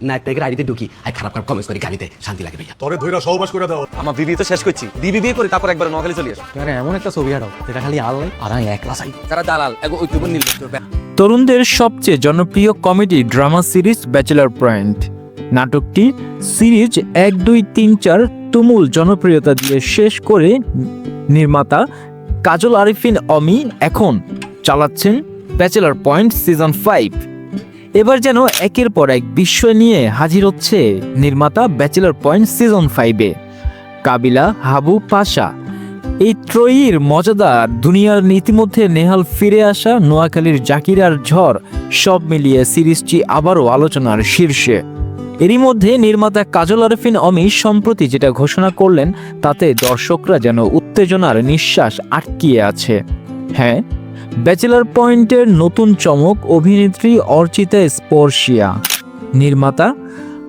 না একটা গাড়িতে ঢুকি। আর খারাপ খারাপ কমেন্টস করি গাড়িতে শান্তি লাগে ভাইয়া। তরে ধৈরা সহবাস করে দাও। আমার বিবি তো শেষ করছি। বিবি বিয়ে করে তারপর একবার নোয়াখালী চলে আসো। আরে এমন একটা ছবি হারাও যেটা খালি আল্লাহ আর আমি একলা চাই। তারা দালাল এগো ওই তরুণদের সবচেয়ে জনপ্রিয় comedy drama series Bachelor Point. নাটকটি সিরিজ এক দুই তিন চার তুমুল জনপ্রিয়তা দিয়ে শেষ করে নির্মাতা কাজল আরিফিন অমি এখন চালাচ্ছেন ব্যাচেলার পয়েন্ট সিজন ফাইভ। এবার যেন একের পর এক বিস্ময় নিয়ে হাজির হচ্ছে নির্মাতা ব্যাচেলার পয়েন্ট সিজন ফাইভে কাবিলা, হাবু, পাশা, এই ত্রয়ীর মজাদার দুনিয়ার ইতিমধ্যে নেহাল ফিরে আসা নোয়াখালীর জাকিরার ঝড় সব মিলিয়ে সিরিজটি আবারও আলোচনার শীর্ষে। এরই মধ্যে নির্মাতা কাজল আরফিন অমি সম্প্রতি যেটা ঘোষণা করলেন, তাতে দর্শকরা যেন উত্তেজনার নিঃশ্বাস আটকিয়ে আছে। হ্যাঁ ব্যাচেলার পয়েন্টের নতুন চমক অভিনেত্রী অর্চিতা স্পর্শিয়া। নির্মাতা,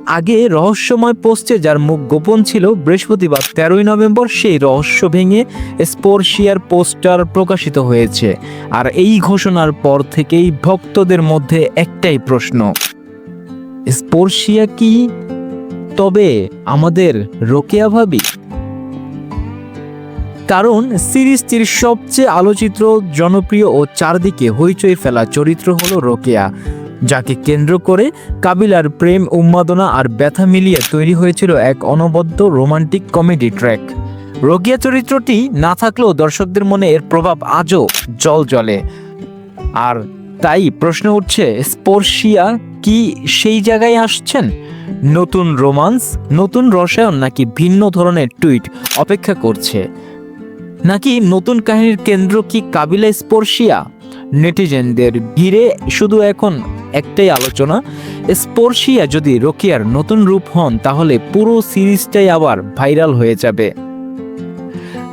আগে রহস্যময় পোস্টে যার মুখ গোপন ছিল, বৃহস্পতিবার তেরোই নভেম্বর সেই রহস্য ভেঙে স্পর্শিয়ার পোস্টার প্রকাশিত হয়েছে। আর এই ঘোষণার পর থেকেই ভক্তদের মধ্যে একটাই প্রশ্ন, স্পর্শিয়া কি? তবে আমাদের রোকেয়া ভাবি? কারণ সিরিজটির সবচেয়ে আলোচিত, জনপ্রিয় ও চারদিকে হইচই ফেলা চরিত্র হল রোকেয়া, যাকে কেন্দ্র করে কাবিলার প্রেম, উন্মাদনা আর ব্যথা মিলিয়ে তৈরি হয়েছিল এক অনবদ্য রোমান্টিক কমেডি ট্র্যাক। রোকেয়া চরিত্রটি না থাকলেও দর্শকদের মনে এর প্রভাব আজও জল জলে। আর তাই প্রশ্ন উঠছে, স্পর্শিয়া কি সেই জায়গায় আসছেন? নতুন রোমান্স, নতুন রসায়ন নাকি ভিন্ন ধরনের টুইট অপেক্ষা করছে? নাকি নতুন কাহিনীর কেন্দ্র কি কাবিলা স্পর্শিয়া? নেটিজেনদের ভিড়ে শুধু এখন একটাই আলোচনা, স্পর্শিয়া যদি রোকিয়ার নতুন রূপ হন, তাহলে পুরো সিরিজটাই আবার ভাইরাল হয়ে যাবে।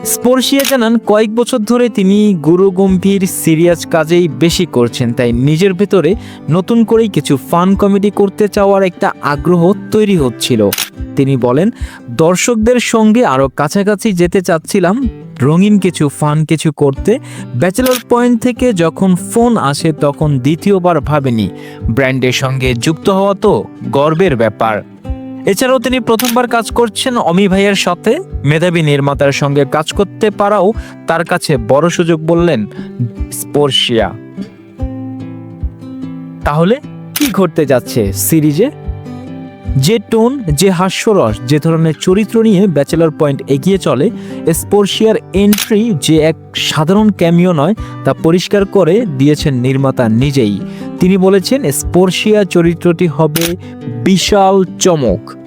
স্পর্শিয়া জানান, কয়েক বছর ধরে তিনি গুরু গম্ভীর সিরিয়াস কাজেই বেশি করছেন, তাই নিজের ভেতরে নতুন করেই কিছু ফান কমেডি করতে চাওয়ার একটা আগ্রহ তৈরি হচ্ছিল। তিনি বলেন, দর্শকদের সঙ্গে আরও কাছাকাছি যেতে চাচ্ছিলাম রঙিন কিছু ফান কিছু করতে ব্যাচেলর পয়েন্ট থেকে যখন ফোন আসে তখন দ্বিতীয়বার ভাবেনি। ব্র্যান্ডের সঙ্গে যুক্ত হওয়া তো গর্বের ব্যাপার। এছাড়াও তিনি প্রথমবার কাজ করছেন অমি ভাইয়ের সাথে। মেধাবী নির্মাতার সঙ্গে কাজ করতে পারাও তার কাছে বড় সুযোগ বললেন স্পর্শিয়া। তাহলে কি ঘটতে যাচ্ছে সিরিজে? যে টোন, যে হাস্যরস, যে ধরনের চরিত্র নিয়ে ব্যাচেলর পয়েন্ট এগিয়ে চলে, স্পর্শিয়ার এন্ট্রি যে এক সাধারণ ক্যামিও নয়, তা পরিষ্কার করে দিয়েছেন নির্মাতা নিজেই। তিনি বলেছেন, স্পর্শিয়া চরিত্রটি হবে বিশাল চমক।